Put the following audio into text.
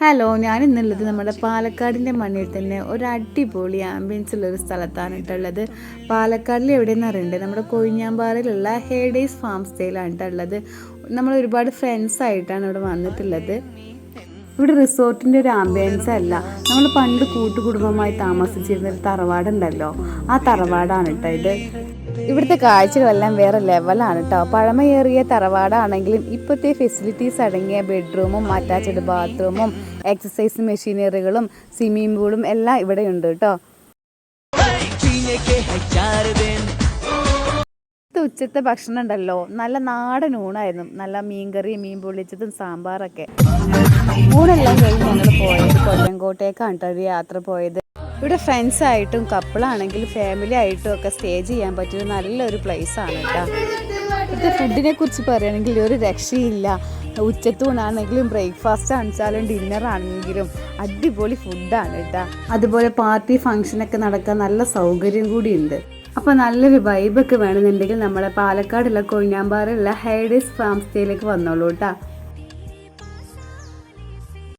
Hello ഞാൻ ഇന്നുള്ളത് നമ്മുടെ പാലക്കാടിന്റെ മണ്ണിൽ തന്നെ ഒരു അടിപൊളി ആംബിയൻസ് ഉള്ള ഒരു സ്ഥലത്താണ് ഇട്ടുള്ളത് പാലക്കാടിൽ എവിടെയെന്ന് അറിയണ്ടേ? നമ്മുടെ കൊഴിഞ്ഞാമ്പാറയിലുള്ള ഹേഡേസ് ഫാം സ്റ്റേയിലാണ് ഇട്ടുള്ളത് നമ്മൾ ഒരുപാട് ഫ്രണ്ട്സ് ആയിട്ടാണ് ഇവിടെ വന്നിട്ടുള്ളത്. ഇവിടെ റിസോർട്ടിന്റെ ഒരു ആംബിയൻസ് അല്ല. നമ്മൾ പണ്ട് കൂട്ടുകുടുംബമായി താമസിച്ചിരുന്ന ഒരു തറവാടുണ്ടല്ലോ. ആ തറവാടാണ് കേട്ടോ ഇത്. ഇവിടുത്തെ കാഴ്ചകളെല്ലാം വേറെ ലെവലാണ് കേട്ടോ പഴമയേറിയ തറവാടാണെങ്കിലും ഇപ്പോഴത്തെ ഫെസിലിറ്റീസ് അടങ്ങിയ ബെഡ്റൂമും അറ്റാച്ച്ഡ് ബാത്റൂമും എക്സസൈസ് മെഷീനറികളും സ്വിമ്മിംഗ് പൂളും എല്ലാം ഇവിടെ ഉണ്ട് കേട്ടോ ഉച്ചത്തെ ഭക്ഷണം ഉണ്ടല്ലോ. നല്ല നാടൻ ഊണായിരുന്നു. നല്ല മീൻകറി മീൻ പൊള്ളിച്ചതും സാമ്പാറൊക്കെ. ഊണെല്ലാം കഴിഞ്ഞ് ഞങ്ങൾ പോയത് കൊല്ലങ്കോട്ടേക്കാണ് കേട്ടോ യാത്ര പോയത്. ഇവിടെ ഫ്രണ്ട്സ് ആയിട്ടും കപ്പിളാണെങ്കിലും ഫാമിലി ആയിട്ടും ഒക്കെ സ്റ്റേ ചെയ്യാൻ പറ്റിയ നല്ലൊരു പ്ലേസ് ആണ് കേട്ടോ ഇവിടുത്തെ ഫുഡിനെ കുറിച്ച് പറയുകയാണെങ്കിൽ ഒരു രക്ഷയില്ല. ഉച്ചത്തൂണാണെങ്കിലും ബ്രേക്ക്ഫാസ്റ്റ് ആണെച്ചാലും ഡിന്നർ ആണെങ്കിലും അടിപൊളി ഫുഡാണ് കേട്ടോ അതുപോലെ പാർട്ടി ഫംഗ്ഷനൊക്കെ നടക്കാൻ നല്ല സൗകര്യം കൂടിയുണ്ട് അപ്പോൾ നല്ലൊരു വൈബൊക്കെ വേണമെന്നുണ്ടെങ്കിൽ നമ്മുടെ പാലക്കാടുള്ള കൊഴിഞ്ഞാമ്പാറുള്ള ഹൈഡേസ് ഫാം സ്റ്റേയിലേക്ക് വന്നോളൂ കേട്ടോ